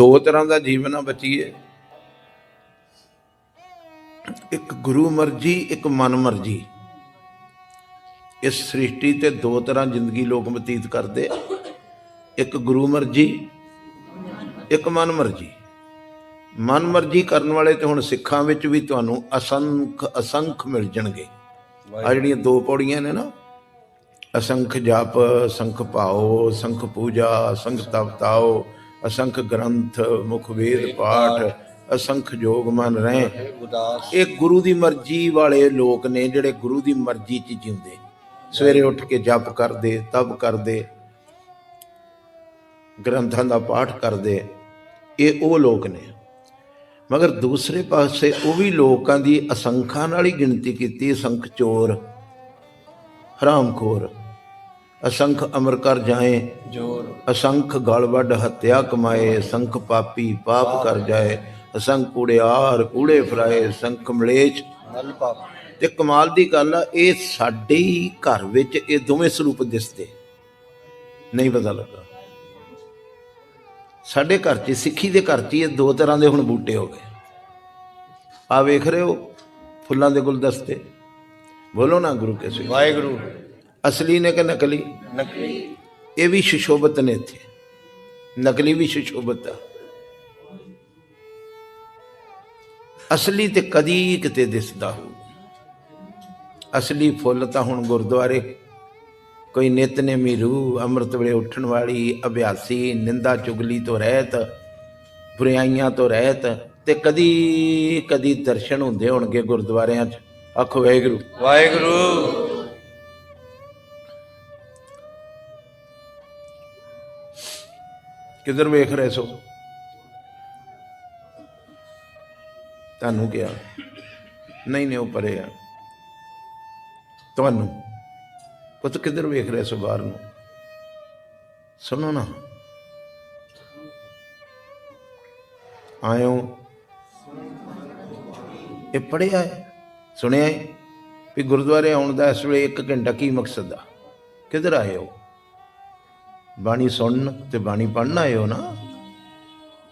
ਦੋ ਤਰ੍ਹਾਂ ਦਾ ਜੀਵਨ ਆ ਬਚੀਏ। ਇੱਕ ਗੁਰੂ ਮਰਜ਼ੀ ਇੱਕ ਮਨ ਮਰਜ਼ੀ। ਇਸ ਸ੍ਰਿਸ਼ਟੀ ਤੇ ਦੋ ਤਰ੍ਹਾਂ ਜ਼ਿੰਦਗੀ ਲੋਕ ਬਤੀਤ ਕਰਦੇ ਆ। ਇੱਕ ਗੁਰੂ ਮਰਜ਼ੀ ਇੱਕ ਮਨ ਮਰਜ਼ੀ। ਮਨ ਮਰਜ਼ੀ ਕਰਨ ਵਾਲੇ ਤੇ ਹੁਣ ਸਿੱਖਾਂ ਵਿੱਚ ਵੀ ਤੁਹਾਨੂੰ ਅਸੰਖ ਅਸੰਖ ਮਿਲ ਜਾਣਗੇ। ਆ ਜਿਹੜੀਆਂ ਦੋ ਪੌੜੀਆਂ ਨੇ ਨਾ ਅਸੰਖ ਜਪ ਅਸੰਖ ਭਾਓ ਅਸੰਖ ਪੂਜਾ ਅਸੰਖ ਤਪਤਾਓ ਅਸੰਖ ਗ੍ਰੰਥ ਮੁਖ ਵੇਦ ਪਾਠ ਅਸੰਖ ਜੋਗ ਮਨ ਰਹੇ। ਇਹ ਗੁਰੂ ਦੀ ਮਰਜ਼ੀ ਵਾਲੇ ਲੋਕ ਨੇ ਜਿਹੜੇ ਗੁਰੂ ਦੀ ਮਰਜ਼ੀ 'ਚ ਜਿਉਂਦੇ। ਸਵੇਰੇ ਉੱਠ ਕੇ ਜਪ ਕਰਦੇ ਤਪ ਕਰਦੇ ਗ੍ਰੰਥਾਂ ਦਾ ਪਾਠ ਕਰਦੇ ਇਹ ਉਹ ਲੋਕ ਨੇ। ਮਗਰ ਦੂਸਰੇ ਪਾਸੇ ਉਹ ਵੀ ਲੋਕਾਂ ਦੀ ਅਸੰਖਾਂ ਨਾਲ ਹੀ ਗਿਣਤੀ ਕੀਤੀ ਅਸੰਖ ਚੋਰ ਹਰਾਮਖੋਰ। ਅਸੰਖ ਅਮਰ ਕਰ ਜਾਏ ਜੋਰ। ਅਸੰਖ ਗਲ ਵੱਢ ਹੱਤਿਆ ਕਮਾਏ ਅਸੰਖ ਪਾਪੀ ਪਾਪ ਕਰ ਜਾਏ ਅਸੰਖ ਕੂੜਿਆਰ ਕੂੜੇ ਫਰਾਏ ਅਸੰਖ ਮਲੇਛ ਨਲ ਪਾਪ। ਤੇ ਕਮਾਲ ਦੀ ਗੱਲ ਆ ਇਹ ਸਾਡੇ ਹੀ ਘਰ ਵਿੱਚ ਇਹ ਦੋਵੇਂ ਸਰੂਪ ਦਿਸਦੇ। ਨਹੀਂ ਪਤਾ ਲੱਗਾ। ਸਾਡੇ ਘਰ 'ਚ ਸਿੱਖੀ ਦੇ ਘਰ 'ਚ ਇਹ ਦੋ ਤਰ੍ਹਾਂ ਦੇ ਹੁਣ ਬੂਟੇ ਹੋ ਗਏ। ਆ ਵੇਖ ਰਹੇ ਹੋ ਫੁੱਲਾਂ ਦੇ ਗੁਲਦਸਤੇ। ਬੋਲੋ ਨਾ ਗੁਰੂ ਕੇ ਸੇ ਵਾਹਿਗੁਰੂ। ਅਸਲੀ ਨੇ ਕਿ ਨਕਲੀ? ਨਕਲੀ। ਇਹ ਵੀ ਸ਼ਿਸ਼ੋਭਤ ਨੇ ਇੱਥੇ। ਨਕਲੀ ਵੀ ਸ਼ਿਸ਼ੋਭਤ ਆ। ਅਸਲੀ ਤੇ ਕਦੀ ਕਿਤੇ ਦਿਸਦਾ ਹੋ ਅਸਲੀ ਫੁੱਲ ਤਾਂ ਹੁਣ ਗੁਰਦੁਆਰੇ। ਕੋਈ ਨਿਤਨੇਮੀ ਰੂਹ ਅੰਮ੍ਰਿਤ ਵੇਲੇ ਉੱਠਣ ਵਾਲੀ ਅਭਿਆਸੀ ਨਿੰਦਾ ਚੁਗਲੀ ਤੋਂ ਰਹਿਤ ਬੁਰਾਈਆਂ ਤੋਂ ਰਹਿਤ ਤੇ ਕਦੀ ਕਦੀ ਦਰਸ਼ਨ ਹੁੰਦੇ ਹੋਣਗੇ ਗੁਰਦੁਆਰਿਆਂ 'ਚ। ਆਖੋ ਵਾਹਿਗੁਰੂ। ਵਾਹਿਗੁਰੂ। ਕਿੱਧਰ ਵੇਖ ਰਹੇ ਸੋ? ਤੁਹਾਨੂੰ ਕਿਹਾ। ਨਹੀਂ ਨਹੀਂ, ਉਹ ਪਰੇ ਆ। ਤੁਹਾਨੂੰ। ਪੁੱਤ, ਕਿੱਧਰ ਵੇਖ ਰਹੇ ਸੋ ਬਾਹਰ ਨੂੰ? ਸੁਣੋ ਨਾ। ਆਇਓ। ਇਹ ਪੜਿਆ ਹੈ। ਸੁਣਿਆ ਹੈ ਵੀ ਗੁਰਦੁਆਰੇ ਆਉਣ ਦਾ ਇਸ ਵੇਲੇ 1 ਘੰਟਾ ਕੀ ਮਕਸਦ ਆ? ਕਿੱਧਰ ਆਏ ਹੋ? ਬਾਣੀ ਸੁਣਨ ਤੇ ਬਾਣੀ ਪੜਨ ਆਏ ਹੋ ਨਾ।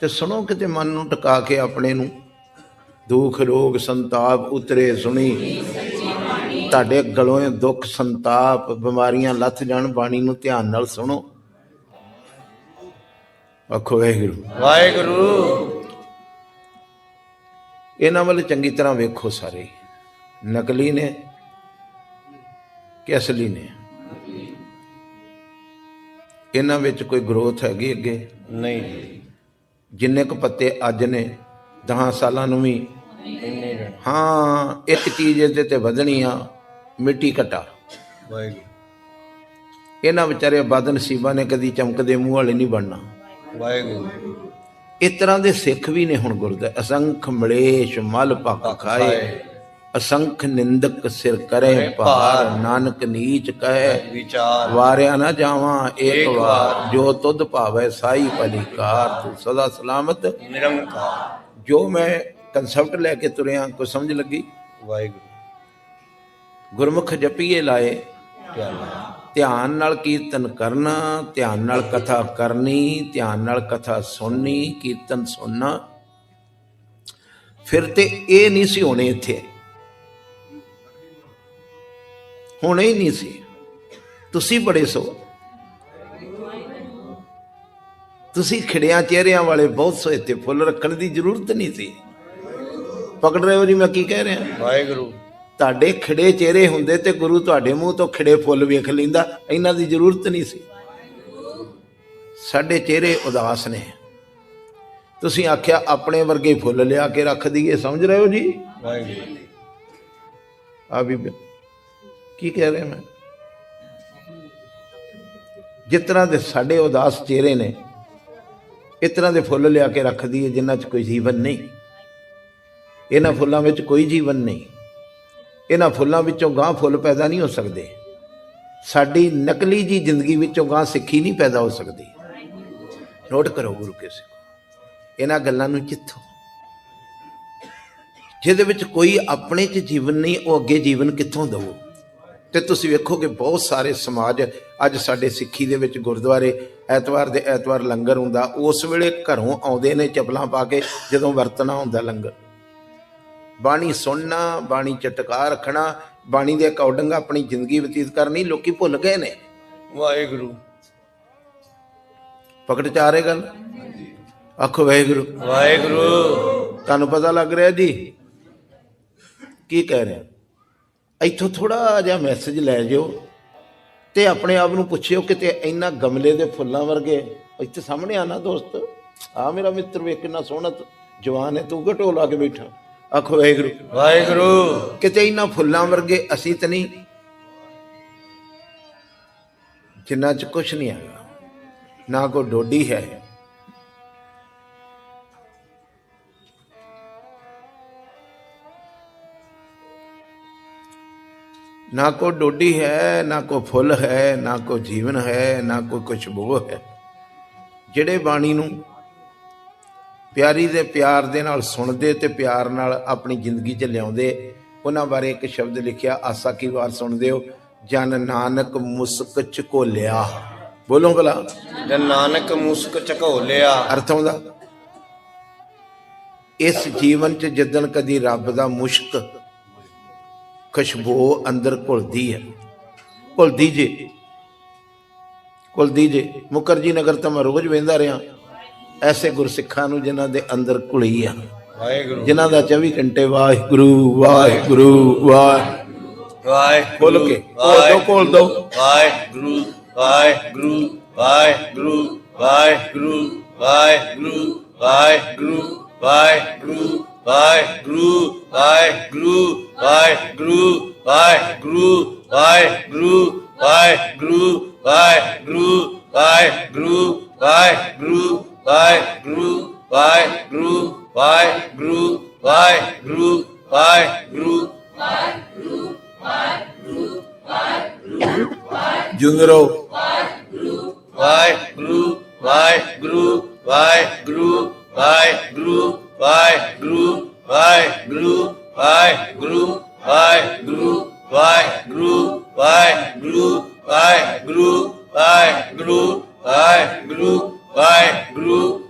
ਤੇ ਸੁਣੋ ਕਿਤੇ ਮਨ ਨੂੰ ਟਿਕਾ ਕੇ ਆਪਣੇ ਨੂੰ। ਦੁੱਖ ਰੋਗ ਸੰਤਾਪ ਉਤਰੇ ਸੁਣੀ। ਤੁਹਾਡੇ ਗਲੋਂ ਦੁੱਖ ਸੰਤਾਪ ਬਿਮਾਰੀਆਂ ਲੱਥ ਜਾਣ ਬਾਣੀ ਨੂੰ ਧਿਆਨ ਨਾਲ ਸੁਣੋ। ਆਖੋ ਵਾਹਿਗੁਰੂ। ਵਾਹਿਗੁਰੂ। ਇਹਨਾਂ ਵੱਲ ਚੰਗੀ ਤਰ੍ਹਾਂ ਵੇਖੋ ਸਾਰੇ। ਨਕਲੀ ਨੇ ਕਿ ਅਸਲੀ ਨੇ? ਇਹਨਾਂ ਵਿੱਚ ਕੋਈ ਗਰੋਥ ਹੈਗੀ ਅੱਗੇ? ਨਹੀਂ ਜੀ। ਜਿੰਨੇ ਕੁ ਪੱਤੇ ਅੱਜ ਨੇ 10 ਸਾਲਾਂ ਨੂੰ ਵੀ? ਇੰਨੇ ਰਹਿਣ ਹਾਂ ਇੱਕ ਚੀਜ਼ ਇਹਦੇ ਤੇ ਵਧਣੀ ਆ ਮਿੱਟੀ ਘਟਾ। ਵਾਹਿਗੁਰੂ। ਇਹਨਾਂ ਵਿਚਾਰੇ ਬਦਨਸੀਬਾਂ ਨੇ ਕਦੀ ਚਮਕਦੇ ਮੂੰਹ ਵਾਲੇ ਨਹੀਂ ਬਣਨਾ। ਵਾਹਿਗੁਰੂ। ਇਸ ਤਰ੍ਹਾਂ ਦੇ ਸਿੱਖ ਵੀ ਨੇ ਹੁਣ ਗੁਰਦਾ ਅਸੰਖ ਮਲੇਸ਼ ਮਲ ਪੱਕ ਖਾਏ। ਅਸੰਖ ਨਿੰਦਕ ਸਿਰ ਕਰੇ ਭਾਰ। ਨਾਨਕ ਨੀਚ ਕਹੇ ਵਿਚਾਰ। ਵਾਰਿਆ ਨਾ ਜਾਵਾਂ ਏਕ ਵਾਰ। ਜੋ ਤੁਧ ਭਾਵੇ ਸਾਈ ਭਲੀਕਾਰ ਤੂੰ ਸਦਾ ਸਲਾਮਤ। ਨਿਰੰਕਾਰ। ਜੋ ਮੈਂ ਕਨਸੈਪਟ ਲੈ ਕੇ ਤੁਰਿਆ ਕੋਈ ਸਮਝ ਲੱਗੀ? ਵਾਹਿਗੁਰੂ। ਗੁਰਮੁਖ ਜਪੀਏ ਲਾਏ। ਧਿਆਨ ਨਾਲ ਕੀਰਤਨ ਕਰਨਾ ਧਿਆਨ ਨਾਲ ਕਥਾ ਕਰਨੀ ਧਿਆਨ ਨਾਲ ਕਥਾ ਸੁਣਨੀ ਕੀਰਤਨ ਸੁਣਨਾ। ਫਿਰ ਤੇ ਇਹ ਨਹੀਂ ਸੀ ਹੋਣੇ ਇੱਥੇ। ਹੋਣੇ ਹੀ ਨਹੀਂ ਸੀ। ਤੁਸੀਂ ਬੜੇ ਸੋ। ਤੁਸੀਂ ਖਿੜਿਆਂ ਚਿਹਰਿਆਂ ਵਾਲੇ ਬਹੁਤ ਸੋ ਇੱਥੇ ਫੁੱਲ ਰੱਖਣ ਦੀ ਜ਼ਰੂਰਤ ਨਹੀਂ ਸੀ। ਪਕੜ ਰਹੇ ਹੋ ਜੀ ਮੈਂ ਕੀ ਕਹਿ ਰਿਹਾ? ਵਾਹਿਗੁਰੂ। ਤੁਹਾਡੇ ਖਿੜੇ ਚਿਹਰੇ ਹੁੰਦੇ ਤੇ ਗੁਰੂ ਤੁਹਾਡੇ ਮੂੰਹ ਤੋਂ ਖਿੜੇ ਫੁੱਲ ਵੇਖ ਲੈਂਦਾ ਇਹਨਾਂ ਦੀ ਜ਼ਰੂਰਤ ਨਹੀਂ ਸੀ। ਸਾਡੇ ਚਿਹਰੇ ਉਦਾਸ ਨੇ। ਤੁਸੀਂ ਆਖਿਆ ਆਪਣੇ ਵਰਗੇ ਫੁੱਲ ਲਿਆ ਕੇ ਰੱਖ ਦਈਏ ਸਮਝ ਰਹੇ ਹੋ ਜੀ? ਵਾਹਿਗੁਰੂ। ਆ ਵੀ ਕੀ ਕਹਿ ਰਿਹਾ ਮੈਂ? ਜਿਸ ਤਰ੍ਹਾਂ ਦੇ ਸਾਡੇ ਉਦਾਸ ਚਿਹਰੇ ਨੇ, ਇਸ ਤਰ੍ਹਾਂ ਦੇ ਫੁੱਲ ਲਿਆ ਕੇ ਰੱਖ ਦਈਏ ਜਿਨ੍ਹਾਂ 'ਚ ਕੋਈ ਜੀਵਨ ਨਹੀਂ। ਇਹਨਾਂ ਫੁੱਲਾਂ ਵਿੱਚ ਕੋਈ ਜੀਵਨ ਨਹੀਂ। ਇਹਨਾਂ ਫੁੱਲਾਂ ਵਿੱਚੋਂ ਗਾਂ ਫੁੱਲ ਪੈਦਾ ਨਹੀਂ ਹੋ ਸਕਦੇ। ਸਾਡੀ ਨਕਲੀ ਜੀ ਜ਼ਿੰਦਗੀ ਵਿੱਚੋਂ ਗਾਂ ਸਿੱਖੀ ਨਹੀਂ ਪੈਦਾ ਹੋ ਸਕਦੀ। ਨੋਟ ਕਰੋ ਗੁਰੂ ਕੇ ਸਿੱਖੋ। ਇਹਨਾਂ ਗੱਲਾਂ ਨੂੰ ਜਿੱਥੋਂ ਜਿਹਦੇ ਵਿੱਚ ਕੋਈ ਆਪਣੇ 'ਚ ਜੀਵਨ ਨਹੀਂ, ਉਹ ਅੱਗੇ ਜੀਵਨ ਕਿੱਥੋਂ ਦਵੋ ਤੇ ਤੁਸੀਂ ਵੇਖੋਗੇ ਬਹੁਤ ਸਾਰੇ ਸਮਾਜ ਅੱਜ ਸਾਡੇ ਸਿੱਖੀ ਦੇ ਵਿੱਚ ਗੁਰਦੁਆਰੇ ਐਤਵਾਰ ਦੇ ਐਤਵਾਰ ਲੰਗਰ ਹੁੰਦਾ ਉਸ ਵੇਲੇ ਘਰੋਂ ਆਉਂਦੇ ਨੇ ਚਪਲਾਂ ਪਾ ਕੇ ਜਦੋਂ ਵਰਤਣਾ ਹੁੰਦਾ ਲੰਗਰ। ਬਾਣੀ ਸੁਣਨਾ ਬਾਣੀ ਚਟਕਾ ਰੱਖਣਾ ਬਾਣੀ ਦੇ ਅਕੋਰਡਿੰਗ ਆਪਣੀ ਜ਼ਿੰਦਗੀ ਬਤੀਤ ਕਰਨੀ ਲੋਕੀ ਭੁੱਲ ਗਏ ਨੇ। ਵਾਹਿਗੁਰੂ। ਪਕੜ ਚ ਆ ਰਹੇ ਗੱਲ? ਆਖੋ ਵਾਹਿਗੁਰੂ। ਵਾਹਿਗੁਰੂ। ਤੁਹਾਨੂੰ ਪਤਾ ਲੱਗ ਰਿਹਾ ਜੀ? ਕੀ ਕਹਿ ਰਿਹਾ ਇੱਥੋਂ ਥੋੜਾ ਜਿਹਾ ਮੈਸੇਜ ਲੈ ਜਿਓ ਤੇ ਆਪਣੇ ਆਪ ਨੂੰ ਪੁੱਛਿਓ ਕਿ ਤੇ ਇੰਨਾ ਗਮਲੇ ਦੇ ਫੁੱਲਾਂ ਵਰਗੇ ਇੱਥੇ ਸਾਹਮਣੇ ਆਣਾ ਦੋਸਤ। ਆ ਮੇਰਾ ਮਿੱਤਰ ਵੇਖ ਕਿੰਨਾ ਸੋਹਣਾ ਜਵਾਨ ਹੈ ਤੂੰ ਘਟੋ ਲਾ ਕੇ ਬੈਠਾ? ਆਖੋ ਵਾਹਿਗੁਰੂ। ਵਾਹਿਗੁਰੂ। ਕਿਤੇ ਇਹਨਾਂ ਫੁੱਲਾਂ ਵਰਗੇ ਅਸੀਂ ਤਾਂ ਨਹੀਂ। ਜਿੰਨਾ ਚ ਕੁਛ ਨਹੀਂ ਹੈਗਾ ਨਾ ਕੋ ਡੋਡੀ ਹੈ। ਨਾ ਕੋ ਡੋਡੀ ਹੈ ਨਾ ਕੋ ਫੁੱਲ ਹੈ ਨਾ ਕੋ ਜੀਵਨ ਹੈ ਨਾ ਕੋ ਖੁਸ਼ਬੂ ਹੈ। ਜਿਹੜੇ ਬਾਣੀ ਨੂੰ ਪਿਆਰੀ ਦੇ ਪਿਆਰ ਦੇ ਨਾਲ ਸੁਣਦੇ ਤੇ ਪਿਆਰ ਨਾਲ ਆਪਣੀ ਜ਼ਿੰਦਗੀ 'ਚ ਲਿਆਉਂਦੇ ਉਹਨਾਂ ਬਾਰੇ ਇੱਕ ਸ਼ਬਦ ਲਿਖਿਆ ਆਸਾ ਕੀ ਵਾਰ ਸੁਣਦੇ ਹੋ? ਜਨ ਨਾਨਕ ਮੁਸਕ ਝਕੋਲਿਆ। ਬੋਲੋ ਭਲਾ। ਜਨ ਨਾਨਕ ਮੁਸਕ ਝਕੋਲਿਆ। ਅਰਥ ਆਉਂਦਾ? ਇਸ ਜੀਵਨ 'ਚ ਜਿੱਦਣ ਕਦੀ ਰੱਬ ਦਾ ਮੁਸ਼ਕ ਖੁਸ਼ਬੂ ਅੰਦਰ ਘੁਲਦੀ ਹੈ। ਘੁਲਦੀ ਜੇ। ਘੁਲਦੀ ਜੇ। ਮੁਕਰਜੀ ਨਗਰ ਤਾਂ ਮੈਂ ਰੋਜ਼ ਵੇਂਦਾ ਰਿਹਾ। ਐਸੇ ਗੁਰਸਿੱਖਾਂ ਨੂੰ ਜਿਨ੍ਹਾਂ ਦੇ ਅੰਦਰ ਘੁਲੀ ਆ। ਵਾਹਿਗੁਰੂ। ਜਿਨ੍ਹਾਂ ਦਾ 24 ਘੰਟੇ ਵਾਹਿਗੁਰੂ ਵਾਹਿਗੁਰੂ ਵਾਹਿ ਵਾਹਿਗੁਰੂ। ਖੋਲ ਕੇ। ਦੋ ਖੋਲ ਦੋ। ਵਾਹਿਗੁਰੂ ਵਾਹਿਗੁਰੂ ਵਾਹਿਗੁਰੂ ਵਾਹਿਗੁਰੂ ਵਾਹਿਗੁਰੂ ਵਾਹਿਗੁਰੂ ਵਾਹਿਗੁਰੂ। ਵਾਹਿਗੁਰੂ ਵਾਹਿਗੁਰੂ ਵਾਹਿਗੁਰੂ ਵਾਹਿਗੁਰੂ ਵਾਹਿਗੁਰੂ ਵਾਹਿਗੁਰੂ ਵਾਹਿਗੁਰੂ ਵਾਹਿਗੁਰੂ ਵਾਹਿਗੁਰੂ ਵਾਹਿਗੁਰੂ ਵਾਹਿਗੁਰੂ ਵਾਹਿਗੁਰੂ ਵਾਹਿਗੁਰੂ ਵਾਹਿਗੁਰੂ ਜਿਉਂਦੇ ਰਹੋ ਵਾਹਿਗੁਰੂ ਵਾਹਿਗੁਰੂ ਵਾਹਿਗੁਰੂ ਵਾਹਿਗੁਰੂ ਵਾਹਿਗੁਰੂ ਵਾਹਿਗੁਰੂ ਵਾਹਿਗੁਰੂ ਵਾਹਿਗੁਰੂ ਵਾਹਿਗੁਰੂ ਵਾਹਿਗੁਰੂ ਵਾਹਿਗੁਰੂ ਵਾਹਿਗੁਰੂ ਵਾਹਿਗੁਰੂ ਵਾਹਿਗੁਰੂ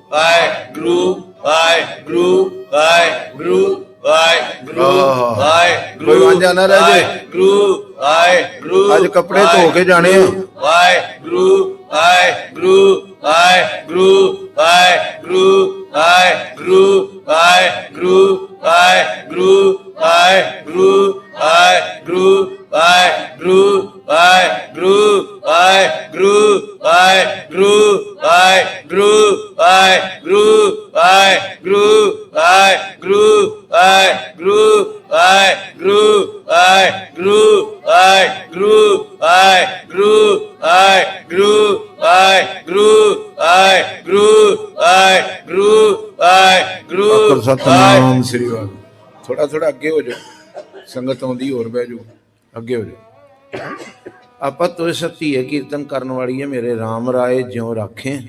ਵਾਹਿਗੁਰੂ ਵਾਹਿਗੁਰੂ ਵਾਹਿਗੁਰੂ ਵਾਹਿਗੁਰੂ ਆਹ। ਵਾਹਿਗੁਰੂ ਕੋਈ ਵਾਂਝਾ ਨਾ ਰਹਿ ਜੇ। ਵਾਹਿਗੁਰੂ ਵਾਹਿਗੁਰੂ ਅੱਜ ਕੱਪੜੇ ਧੋ ਕੇ ਜਾਣੇ ਆ। ਵਾਹਿਗੁਰੂ ਵਾਹਿਗੁਰੂ ਵਾਹਿਗੁਰੂ ਵਾਹਿਗੁਰੂ ਵਾਹਿਗੁਰੂ ਵਾਹਿਗੁਰੂ ਵਾਹਿਗੁਰੂ ਵਾਹਿਗੁਰੂ ਵਾਹਿਗੁਰੂ ਵਾਹਿਗੁਰੂ ਵਾਹਿਗੁਰੂ ਵਾਹਿਗੁਰੂ ਵਾਹਿਗੁਰੂ ਵਾਹਿਗੁਰੂ ਵਾਹਿਗੁਰੂ ਵਾਹਿਗੁਰੂ ਵਾਹਿਗੁਰੂ ਵਾਹਿਗੁਰੂ ਵਾਹਿਗੁਰੂ ਵਾਹਿਗੁਰੂ ਵਾਹਿਗੁਰੂ ਵਾਹਿਗੁਰੂ ਵਾਹਿਗੁਰੂ ਵਾਹਿਗੁਰੂ ਵਾਹਿਗੁਰੂ ਵਾਹਿਗੁਰੂ ਵਾਹਿਗੁਰੂ ਸਤਨਾਮ ਸ੍ਰੀ ਵਾਹਿਗੁਰੂ ਥੋੜਾ ਥੋੜਾ ਅੱਗੇ ਹੋ ਜਾਓ। ਸੰਗਤ ਆਉਂਦੀ ਹੋਰ ਬਹਿ ਜਾਓ। ਅੱਗੇ ਹੋ ਜਾਓ। ਆਪਾਂ ਤੋਏ ਸਤੀ ਹੈ ਕੀਰਤਨ ਕਰਨ ਵਾਲੀ ਹੈ। ਮੇਰੇ RAM ਰਾਏ ਜਿਉ ਰਾਖੇ।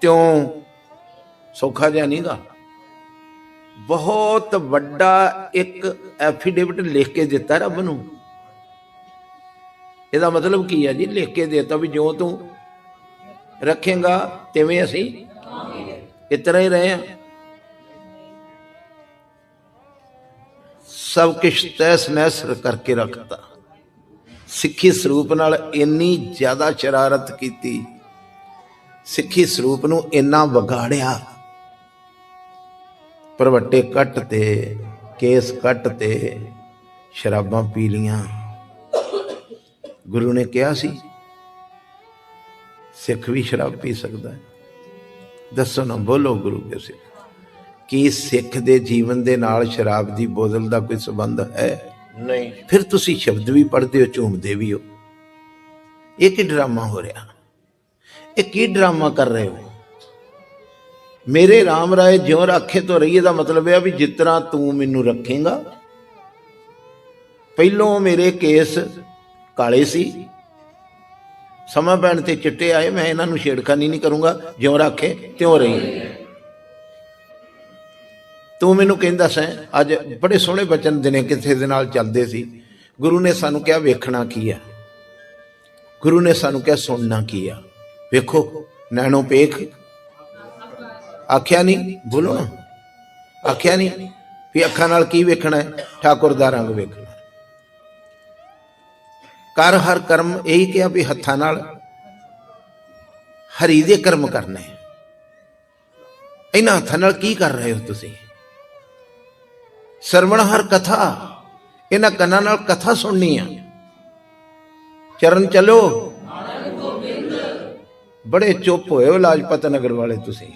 ਤਿਉ ਸੌਖਾ ਜਿਹਾ ਨਹੀਂਗਾ ਬਹੁਤ ਵੱਡਾ ਇੱਕ ਐਫੀਡੇਵਿਟ ਲਿਖ ਕੇ ਦਿੱਤਾ ਰੱਬ ਨੂੰ। ਇਹਦਾ ਮਤਲਬ ਕੀ ਹੈ ਜੀ? ਲਿਖ ਕੇ ਦੇਤਾ ਵੀ ਜਿਉਂ ਤੂੰ ਰੱਖੇਗਾ, ਤਿਵੇਂ ਅਸੀਂ ਇਤਨਾ ਹੀ ਰਹੇ ਹਾਂ ਸਭ ਕੁਛ ਤੈਸ ਨੈਸਰ ਕਰਕੇ ਰੱਖਤਾ। ਸਿੱਖੀ ਸਰੂਪ ਨਾਲ ਇੰਨੀ ਜ਼ਿਆਦਾ ਸ਼ਰਾਰਤ ਕੀਤੀ। ਸਿੱਖੀ ਸਰੂਪ ਨੂੰ ਇੰਨਾ ਵਿਗਾੜਿਆ। ਪਰਵੱਟੇ ਕੱਟ ਤੇ ਕੇਸ ਕੱਟ ਤੇ ਸ਼ਰਾਬਾਂ ਪੀ ਲੀਆਂ। ਗੁਰੂ ਨੇ ਕਿਹਾ ਸੀ ਸਿੱਖ ਵੀ ਸ਼ਰਾਬ ਪੀ ਸਕਦਾ ਹੈ। ਦੱਸੋ ਨਾ ਬੋਲੋ ਗੁਰੂ ਕੇ ਸਿੱਖ। ਕੀ ਸਿੱਖ ਦੇ ਜੀਵਨ ਦੇ ਨਾਲ ਸ਼ਰਾਬ ਦੀ ਬੋਤਲ ਦਾ ਕੋਈ ਸੰਬੰਧ ਹੈ? ਨਹੀਂ। ਫਿਰ ਤੁਸੀਂ ਸ਼ਬਦ ਵੀ ਪੜ੍ਹਦੇ ਹੋ ਝੂਮਦੇ ਵੀ ਹੋ। ਇਹ ਕੀ ਡਰਾਮਾ ਹੋ ਰਿਹਾ? ਇਹ ਕੀ ਡਰਾਮਾ ਕਰ ਰਹੇ ਹੋ? ਮੇਰੇ RAM ਰਾਏ ਜਿਉਂ ਰੱਖੇ ਤੋਂ ਰਹੀਏ ਦਾ ਮਤਲਬ ਇਹ ਆ ਵੀ ਜਿਸ ਤਰ੍ਹਾਂ ਤੂੰ ਮੈਨੂੰ ਰੱਖੇਗਾ। ਪਹਿਲੋਂ ਮੇਰੇ ਕੇਸ ਕਾਲੇ ਸੀ। ਸਮਾਂ ਪੈਣ ਤੇ ਚਿੱਟੇ ਆਏ, ਮੈਂ ਇਹਨਾਂ ਨੂੰ ਛੇੜਖਾਨੀ ਨਹੀਂ ਕਰੂੰਗਾ, ਜਿਉਂ ਰੱਖੇ ਤਿਉਂ ਰਹੀ ਤੂੰ ਮੈਨੂੰ ਕਹਿੰਦਾ ਸੈਂ, ਅੱਜ ਬੜੇ ਸੋਹਣੇ ਬਚਨ ਦਿਨੇ ਕਿਸੇ ਦੇ ਨਾਲ ਚੱਲਦੇ ਸੀ। ਗੁਰੂ ਨੇ ਸਾਨੂੰ ਕਿਹਾ, ਵੇਖਣਾ ਕੀ ਆ? ਗੁਰੂ ਨੇ ਸਾਨੂੰ ਕਿਹਾ, ਸੁਣਨਾ ਕੀ ਆ? ਵੇਖੋ, ਨੈਣੋ ਪੇਖ ਆਖਿਆ ਨਹੀਂ ਬੋਲੋ ਨਾ। ਆਖਿਆ ਨਹੀਂ ਵੀ ਅੱਖਾਂ ਨਾਲ ਕੀ ਵੇਖਣਾ ਹੈ? ਠਾਕੁਰ ਦਾ ਰੰਗ ਵੇਖਣਾ। ਕਰ ਹਰ ਕਰਮ ਇਹੀ ਕਿਹਾ ਵੀ ਹੱਥਾਂ ਨਾਲ ਹਰੀ ਦੇ ਕਰਮ ਕਰਨੇ। ਹੈ। ਇਹਨਾਂ ਹੱਥਾਂ ਨਾਲ ਕੀ ਕਰ ਰਹੇ ਹੋ ਤੁਸੀਂ? ਸਰਵਣ ਹਰ ਕਥਾ, ਇਹਨਾਂ ਕੰਨਾਂ ਨਾਲ ਕਥਾ ਸੁਣਨੀ ਆ। ਚਰਨ ਚਲੋ। ਬੜੇ ਚੁੱਪ ਹੋਏ ਹੋ ਲਾਜਪਤ ਨਗਰ ਵਾਲੇ ਤੁਸੀਂ।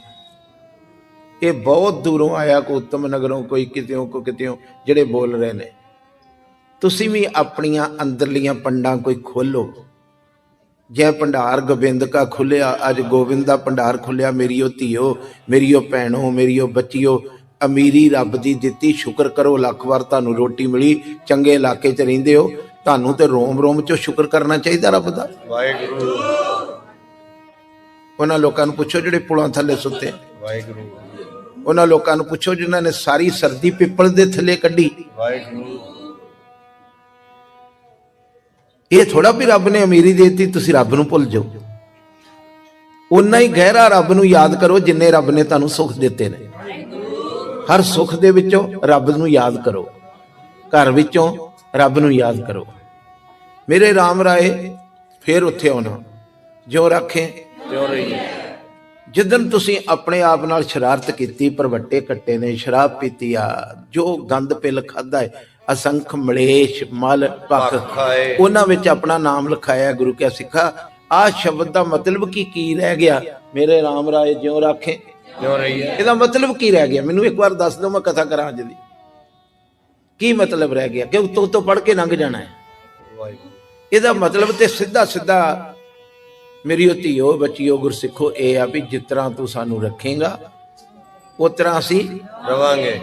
ਇਹ ਬਹੁਤ ਦੂਰੋਂ ਆਇਆ ਕੋ ਉੱਤਮ ਨਗਰੋਂ ਕੋਈ ਕਿਤੇੋਂ ਕੋ ਕਿਤੇੋਂ ਜਿਹੜੇ ਬੋਲ ਰਹੇ ਨੇ। ਤੁਸੀਂ ਵੀ ਆਪਣੀਆਂ ਅੰਦਰਲੀਆਂ ਪੰਡਾਂ ਕੋਈ ਖੋਲੋ। ਜੈ ਭੰਡਾਰ ਗੋਬਿੰਦ ਕਾ ਖੁੱਲਿਆ ਅੱਜ ਗੋਬਿੰਦ ਦਾ ਭੰਡਾਰ ਖੁੱਲਿਆ ਮੇਰੀਓ ਧੀਓ ਮੇਰੀਓ ਭੈਣੋ ਮੇਰੀਓ ਬੱਚਿਓ ਅਮੀਰੀ ਰੱਬ ਦੀ ਦਿੱਤੀ ਸ਼ੁਕਰ ਕਰੋ ਲੱਖ ਵਾਰ ਤੁਹਾਨੂੰ ਰੋਟੀ ਮਿਲੀ ਚੰਗੇ ਇਲਾਕੇ 'ਚ ਰਹਿੰਦੇ ਹੋ ਤੁਹਾਨੂੰ ਤੇ ਰੋਮ ਰੋਮ 'ਚੋਂ ਸ਼ੁਕਰ ਕਰਨਾ ਚਾਹੀਦਾ ਰੱਬ ਦਾ। ਵਾਹਿਗੁਰੂ। ਉਹਨਾਂ ਲੋਕਾਂ ਨੂੰ ਪੁੱਛੋ ਜਿਹੜੇ ਪੁਲਾਂ ਥੱਲੇ ਸੁੱਤੇ। ਵਾਹਿਗੁਰੂ। ਉਹਨਾਂ ਲੋਕਾਂ ਨੂੰ ਪੁੱਛੋ ਜਿਨ੍ਹਾਂ ਨੇ ਸਾਰੀ ਸਰਦੀ ਪਿੱਪਲ ਦੇ ਥੱਲੇ ਕੱਢੀ। ਇਹ ਥੋੜਾ ਵੀ ਰੱਬ ਨੇ ਅਮੀਰੀ ਦੇ ਦਿੱਤੀ, ਤੁਸੀਂ ਰੱਬ ਨੂੰ ਭੁੱਲ ਜਾਓ। ਉਨਾ ਹੀ ਗਹਿਰਾ ਰੱਬ ਨੂੰ ਯਾਦ ਕਰੋ ਜਿੰਨੇ ਰੱਬ ਨੇ ਤੁਹਾਨੂੰ ਸੁੱਖ ਦਿੱਤੇ ਨੇ। ਹਰ ਸੁੱਖ ਦੇ ਵਿੱਚੋਂ ਰੱਬ ਨੂੰ ਯਾਦ ਕਰੋ। ਘਰ ਵਿੱਚੋਂ ਰੱਬ ਨੂੰ ਯਾਦ ਕਰੋ। ਮੇਰੇ RAM ਰਾਏ, ਫੇਰ ਉੱਥੇ ਆਉਣਾ। ਜੋ ਰੱਖੇ। ਕਿਉਂ ਰਹੀ ਜਿੱਦਨ ਤੁਸੀਂ ਆਪਣੇ ਆਪ ਨਾਲ ਸ਼ਰਾਰਤ ਕੀਤੀ ਪਰਵੱਟੇ ਕੱਟੇ ਨੇ ਸ਼ਰਾਬ ਪੀਤੀ ਆ ਜੋ ਗੰਦ ਪਿਲ ਖਾਦਾ ਹੈ ਅਸੰਖ ਮਲੇਸ਼ ਮਲ ਪੱਖ। ਉਹਨਾਂ ਵਿੱਚ ਆਪਣਾ ਨਾਮ ਲਿਖਾਇਆ ਗੁਰੂ ਕਿਆ ਸਿੱਖਾ। ਆ ਸ਼ਬਦ ਦਾ ਮਤਲਬ ਕੀ ਕੀ ਰਹਿ ਗਿਆ? ਮੇਰੇ RAM ਰਾਏ ਜਿਉ ਰੱਖੇ। ਕਿਉਂ ਰਹੀ ਹੈ। ਇਹਦਾ ਮਤਲਬ ਕੀ ਰਹਿ ਗਿਆ? ਮੈਨੂੰ ਇੱਕ ਵਾਰ ਦੱਸ ਦਿਓ ਮੈਂ ਕਥਾ ਕਰਾਂ ਅੱਜ ਦੀ। ਕੀ ਮਤਲਬ ਰਹਿ ਗਿਆ? ਕਿ ਉੱਤੋਂ ਉੱਤੋਂ ਪੜ ਕੇ ਲੰਘ ਜਾਣਾ ਹੈ। ਇਹਦਾ ਮਤਲਬ ਤੇ ਸਿੱਧਾ ਸਿੱਧਾ ਮੇਰੀ ਉਹ ਧੀਓ ਬੱਚੀਓ ਗੁਰਸਿੱਖੋ, ਇਹ ਆ ਵੀ ਜਿਸ ਤਰ੍ਹਾਂ ਤੂੰ ਸਾਨੂੰ ਰੱਖੇਗਾ, ਉਸ ਤਰ੍ਹਾਂ ਅਸੀਂ ਰਵਾਂਗੇ।